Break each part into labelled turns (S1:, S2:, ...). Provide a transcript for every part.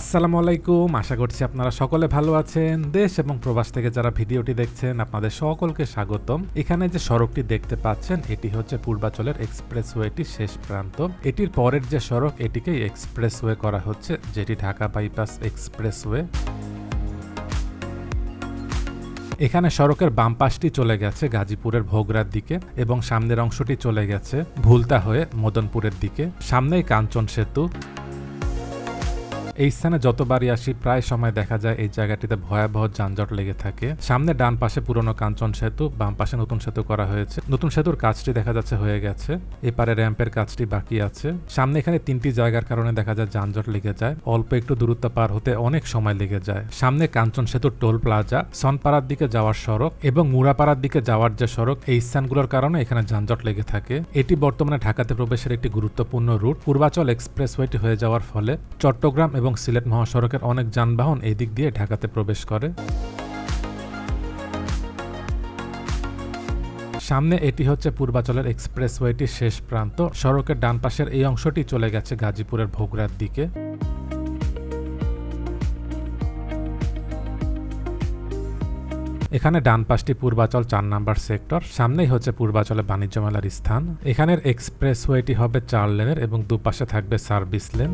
S1: আসসালামু আলাইকুম। আশা করছি আপনারা সকলে ভালো আছেন। দেশ এবং প্রবাস থেকে যারা ভিডিওটি দেখছেন, আপনাদের সকলকে স্বাগতম। এখানে যে সড়কটি দেখতে পাচ্ছেন, এটি হচ্ছে পূর্বাচলের এক্সপ্রেসওয়েটি শেষ প্রান্ত। এটির পরের যে সড়ক, এটিকেই এক্সপ্রেসওয়ে করা হচ্ছে, যেটি ঢাকা বাইপাস এক্সপ্রেসওয়ে। এখানে সড়কের বাম পাশটি চলে গেছে গাজীপুরের ভোগরার দিকে এবং সামনের অংশটি চলে গেছে ভুলতা হয়ে মদনপুরের দিকে। সামনেই কাঞ্চন সেতু। এই স্থানে যতবারই আসি, প্রায় সময় দেখা যায় এই জায়গাটিতে ভয়াবহ যানজট লেগে থাকে। সামনে ডান পাশে পুরনো কাঞ্চন সেতু, বাম পাশে নতুন সেতু করা হয়েছে। নতুন সেতুর কাজটি দেখা যাচ্ছে হয়ে গেছে। এপারে র্যাম্পের কাজটি বাকি আছে। সামনে এখানে তিনটি জায়গার কারণে দেখা যায় যানজট লেগে যায়। অল্প একটু দূরত্ব পার হতে অনেক সময় লেগে যায়। সামনে কাঞ্চন সেতুর টোল প্লাজা, সনপাড়ার দিকে যাওয়ার সড়ক এবং মুরাপাড়ার দিকে যাওয়ার যে সড়ক, এই স্থানগুলোর কারণে এখানে যানজট লেগে থাকে। এটি বর্তমানে ঢাকাতে প্রবেশের একটি গুরুত্বপূর্ণ রুট। পূর্বাচল এক্সপ্রেসওয়েটি হয়ে যাওয়ার ফলে চট্টগ্রাম এবং সিলেট মহাসড়কের অনেক যানবাহন এই দিক দিয়ে ঢাকাতে প্রবেশ করে। সামনে এটি হচ্ছে পূর্বাচলের এক্সপ্রেসওয়েটির শেষ প্রান্ত। সড়কের ডান পাশের এই অংশটি চলে গেছে গাজীপুরের ভোগরার দিকে। এখানে ডান পাশটি পূর্বাচল চার নাম্বার সেক্টর, সামনেই হচ্ছে পূর্বাচলে বাণিজ্য মেলার স্থান। এখানের এক্সপ্রেসওয়েটি হবে চার লেনের এবং দুপাশে থাকবে সার্ভিস লেন।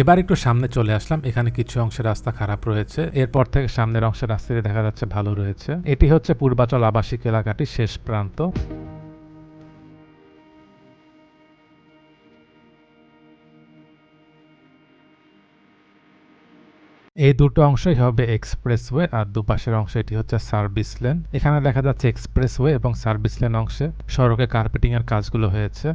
S1: এবার একটু সামনে চলে আসলাম। এখানে কিছু অংশের রাস্তা খারাপ রয়েছে। এরপর থেকে সামনের অংশের রাস্তাটি দেখা যাচ্ছে ভালো রয়েছে। এটি হচ্ছে পূর্বাচল আবাসিক এলাকাটি শেষ প্রান্ত। এই দুটো অংশই হবে এক্সপ্রেসওয়ে আর দুপাশের অংশ এটি হচ্ছে সার্ভিস লেন। এখানে দেখা যাচ্ছে এক্সপ্রেসওয়ে এবং সার্ভিস লেন অংশে সড়কে কার্পেটিং এর কাজগুলো হয়েছে।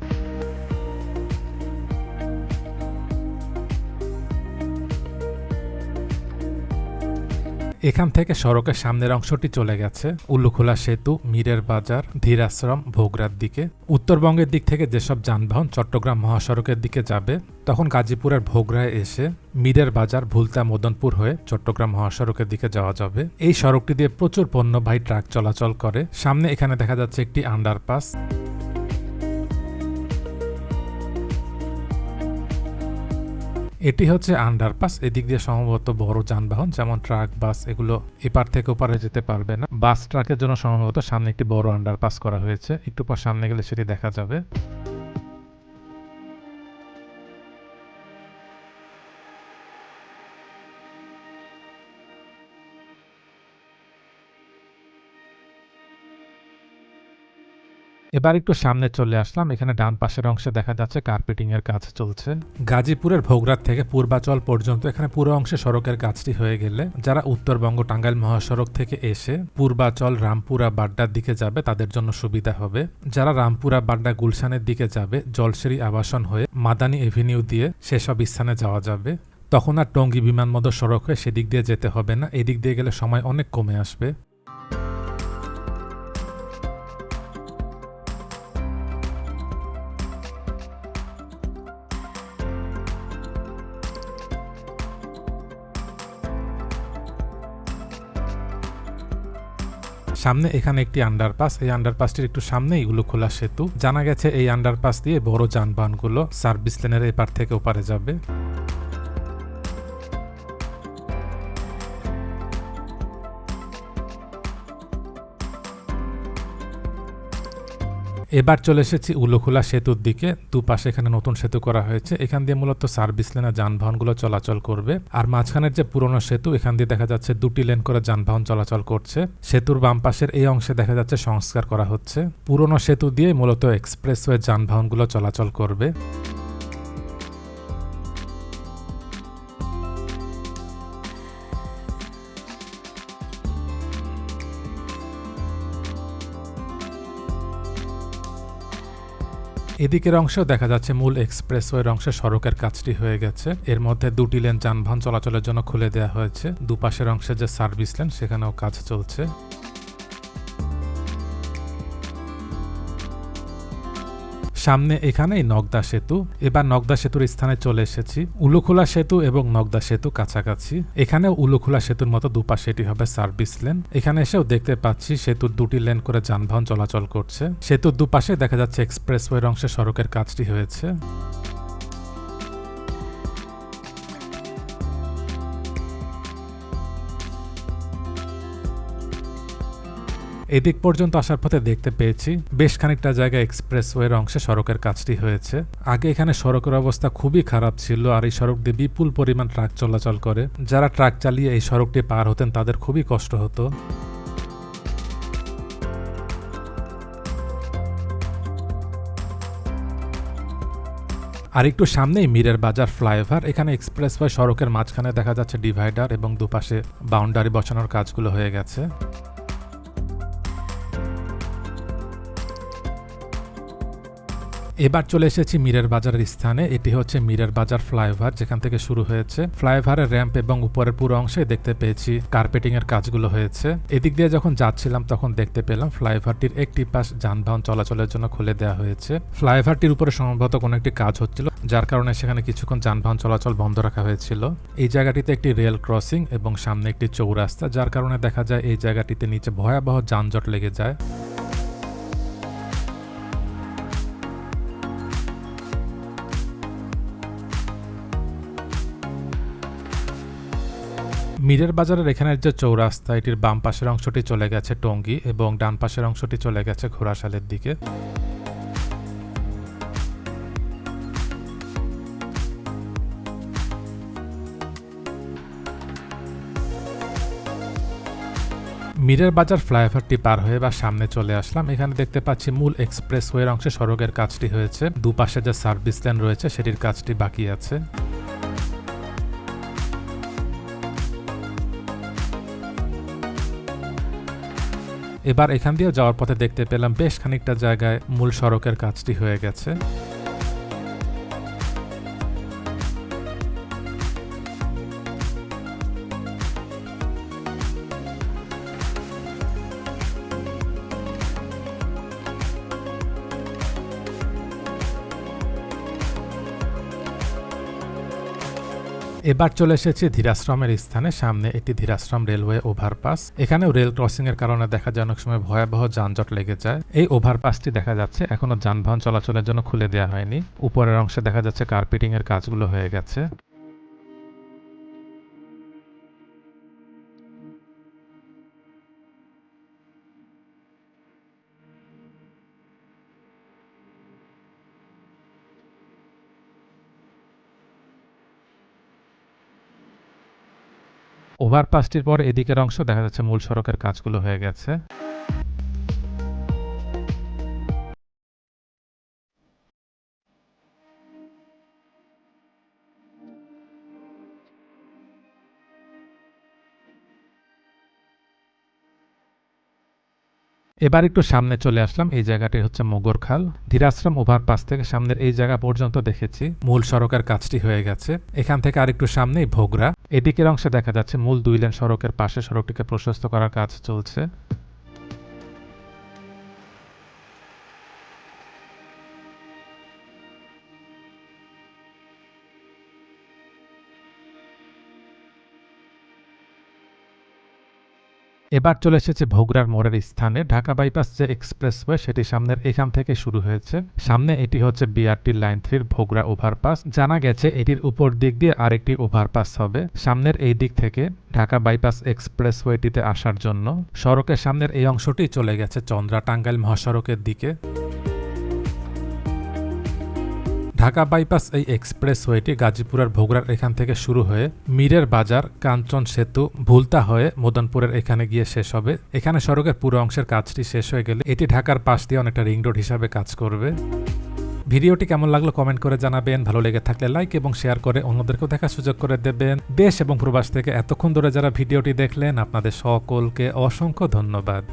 S1: এখান থেকে সড়কের সামনের অংশটি চলে গেছে উল্লুখোলা সেতু, মীরের বাজার, ধীরাশ্রম, ভোগরার দিকে। উত্তরবঙ্গের দিক থেকে যেসব যানবাহন চট্টগ্রাম মহাসড়কের দিকে যাবে, তখন গাজীপুরের ভোগরায় এসে মীরের বাজার, ভুলতা, মদনপুর হয়ে চট্টগ্রাম মহাসড়কের দিকে যাওয়া যাবে। এই সড়কটি দিয়ে প্রচুর পণ্যবাহী ট্রাক চলাচল করে। সামনে এখানে দেখা যাচ্ছে একটি আন্ডারপাস। এটি হচ্ছে আন্ডারপাস এদিক দিয়ে সম্ভবত বড় যানবাহন, যেমন ট্রাক বাস এগুলো এপার থেকে ওপারে যেতে পারবে না। বাস ট্রাকের জন্য সম্ভবত সামনে একটি বড় আন্ডারপাস করা হয়েছে। একটু পর সামনে গেলে সেটি দেখা যাবে। এবার একটু সামনে চলে আসলাম। এখানে ডান পাশের অংশে দেখা যাচ্ছে কার্পেটিং এর কাজ চলছে। গাজীপুরের ভোগরাত থেকে পূর্বাচল পর্যন্ত এখানে পুরো অংশে সড়কের কাজটি হয়ে গেলে যারা উত্তরবঙ্গ টাঙ্গাইল মহাসড়ক থেকে এসে পূর্বাচল, রামপুরা, বাড্ডার দিকে যাবে তাদের জন্য সুবিধা হবে। যারা রামপুরা, বাড্ডা, গুলশানের দিকে যাবে, জলসেরি আবাসন হয়ে মাদানী এভিনিউ দিয়ে সেসব স্থানে যাওয়া যাবে। তখন আর টঙ্গী বিমানবন্দর সড়ক হয়ে সেদিক দিয়ে যেতে হবে না। এদিক দিয়ে গেলে সময় অনেক কমে আসবে। সামনে এখানে একটি আন্ডারপাস এই আন্ডারপাসটির একটু সামনে এগুলো খোলা সেতু। জানা গেছে এই আন্ডারপাস দিয়ে বড় যানবাহনগুলো সার্ভিস লেনের এপার থেকে ওপারে যাবে। এবার চলে এসেছি উলোখোলা সেতুর দিকে। দুপাশে এখানে নতুন সেতু করা হয়েছে। এখান দিয়ে মূলত সার্ভিস লেনে যানবাহনগুলো চলাচল করবে। আর মাঝখানের যে পুরনো সেতু, এখান দিয়ে দেখা যাচ্ছে দুটি লেন করে যানবাহন চলাচল করছে। সেতুর বাম পাশের এই অংশে দেখা যাচ্ছে সংস্কার করা হচ্ছে। পুরনো সেতু দিয়ে মূলত এক্সপ্রেসওয়ে যানবাহনগুলো চলাচল করবে। এদিকের অংশ দেখা যাচ্ছে মূল এক্সপ্রেসওয়ের অংশে সড়কের কাজটি হয়ে গেছে। এর মধ্যে দুটি লেন যানবাহন চলাচলের জন্য খুলে দেওয়া হয়েছে। দুপাশের অংশে যে সার্ভিস লেন, সেখানেও কাজ চলছে। সামনে এখানেই নগদা সেতু। এবার নগদা সেতুর স্থানে চলে এসেছি। উলুখোলা সেতু এবং নগদা সেতু কাছাকাছি। এখানে উলুখোলা সেতুর মতো দুপাশে এটি হবে সার্ভিস লেন। এখানে এসেও দেখতে পাচ্ছি সেতুর দুটি লেন করে যানবাহন চলাচল করছে। সেতুর দুপাশে দেখা যাচ্ছে এক্সপ্রেসওয়ের অংশে সড়কের কাজটি হয়েছে। এদিক পর্যন্ত আসার পথে দেখতে পেয়েছি, বেশ খানিকটা জায়গায় এক্সপ্রেসওয়ের অংশে সড়কের কাজটি হয়েছে। আগে এখানে সড়কের অবস্থা খুবই খারাপ ছিল আর এই সড়ক দিয়ে বিপুল পরিমাণ ট্রাক চলাচল করে। যারা ট্রাক চালিয়ে এই সড়কটি পার হতেন তাদের খুবই কষ্ট হতো। আর একটু সামনেই মিরের বাজার ফ্লাইওভার, এখানে এক্সপ্রেসওয়ে সড়কের মাঝখানে দেখা যাচ্ছে ডিভাইডার এবং দুপাশে বাউন্ডারি বসানোর কাজগুলো হয়ে গেছে। এবার চলে এসেছি মিরের বাজারের স্থানে। এটি হচ্ছে মিরের বাজার ফ্লাইওভার, যেখান থেকে শুরু হয়েছে। ফ্লাইওভারের র্যাম্প এবং উপরের পুরো অংশে দেখতে পেয়েছি কার্পেটিং এর কাজগুলো হয়েছে। এদিক দিয়ে যখন যাচ্ছিলাম, তখন দেখতে পেলাম ফ্লাইওভারটির একটি পাশ যানবাহন চলাচলের জন্য খুলে দেওয়া হয়েছে। ফ্লাইওভারটির উপরে সম্ভবত কোনো একটি কাজ হচ্ছিল, যার কারণে সেখানে কিছুক্ষণ যানবাহন চলাচল বন্ধ রাখা হয়েছিল। এই জায়গাটিতে একটি রেল ক্রসিং এবং সামনে একটি চৌরাস্তা, যার কারণে দেখা যায় এই জায়গাটিতে নিচে ভয়াবহ যানজট লেগে যায়। মিরের বাজারের এখানের যে চৌরাস্তা, এটির বাম পাশের অংশটি চলে গেছে টঙ্গী এবং ডান পাশের অংশটি চলে গেছে ঘোড়াশালের দিকে। মিরের বাজার ফ্লাইওভারটি পার হয়ে বা সামনে চলে আসলাম। এখানে দেখতে পাচ্ছি মূল এক্সপ্রেসওয়ের অংশে সড়কের কাজটি হয়েছে। দুপাশে যে সার্ভিস লেন রয়েছে, সেটির কাজটি বাকি আছে। এবার এখান দিয়ে যাওয়ার পথে দেখতে পেলাম বেশ খানিকটা জায়গায় মূল সড়কের কাজটি হয়ে গেছে। এবার চলে এসেছি ধীরাশ্রমের স্থানে, সামনে একটি ধীরাশ্রম রেলওয়ে ওভারপাস। এখানেও রেল ক্রসিং এর কারণে দেখা যায় অনেক সময় ভয়াবহ যানজট লেগে যায়। এই ওভারপাসটি দেখা যাচ্ছে এখনও যানবাহন চলাচলের জন্য খুলে দেওয়া হয়নি। উপরের অংশে দেখা যাচ্ছে কার্পেটিং এর কাজগুলো হয়ে গেছে। ওভারপাসটির পর এদিকের অংশ দেখা যাচ্ছে মূল সড়কের কাজগুলো হয়ে গেছে। এবার একটু সামনে চলে আসলাম, এই জায়গাটি হচ্ছে মোগরখাল ধীরাশ্রম ওভারপাস থেকে সামনের এই জায়গা পর্যন্ত দেখেছি। মূল সড়কের কাজটি হয়ে গেছে। এখান থেকে আরেকটু সামনেই ভোগরা। এদিকের অংশে দেখা যাচ্ছে মূল দুই লেন সড়কের পাশে সড়কটিকে প্রশস্ত করার কাজ চলছে। এবার চলে এসেছে ভোগরার মোড়ের স্থানে ঢাকা বাইপাস যে এক্সপ্রেসওয়ে, সেটি সামনের এখান থেকে শুরু হয়েছে। সামনে এটি হচ্ছে বিআরটি লাইন থ্রির ভোগরা ওভারপাস। জানা গেছে এটির উপর দিক দিয়ে আরেকটি ওভারপাস হবে। সামনের এই দিক থেকে ঢাকা বাইপাস এক্সপ্রেসওয়েটিতে আসার জন্য সড়কের সামনের এই অংশটি চলে গেছে চন্দ্রা টাঙ্গাইল মহাসড়কের দিকে। ঢাকা বাইপাস এই এক্সপ্রেসওয়েটি গাজীপুরের ভোগরার এখান থেকে শুরু হয়ে মীরের বাজার, কাঞ্চন সেতু, ভুলতা হয়ে মদনপুরের এখানে গিয়ে শেষ হবে। এখানে সড়কের পুরো অংশের কাজটি শেষ হয়ে গেলে এটি ঢাকার পাশ দিয়ে অনেকটা রিং রোড হিসাবে কাজ করবে। ভিডিওটি কেমন লাগল কমেন্ট করে জানাবেন। ভালো লেগে থাকলে লাইক এবং শেয়ার করে অন্যদেরকেও দেখার সুযোগ করে দেবেন। দেশ এবং প্রবাস থেকে এতক্ষণ ধরে যারা ভিডিওটি দেখলেন, আপনাদের সকলকে অসংখ্য ধন্যবাদ।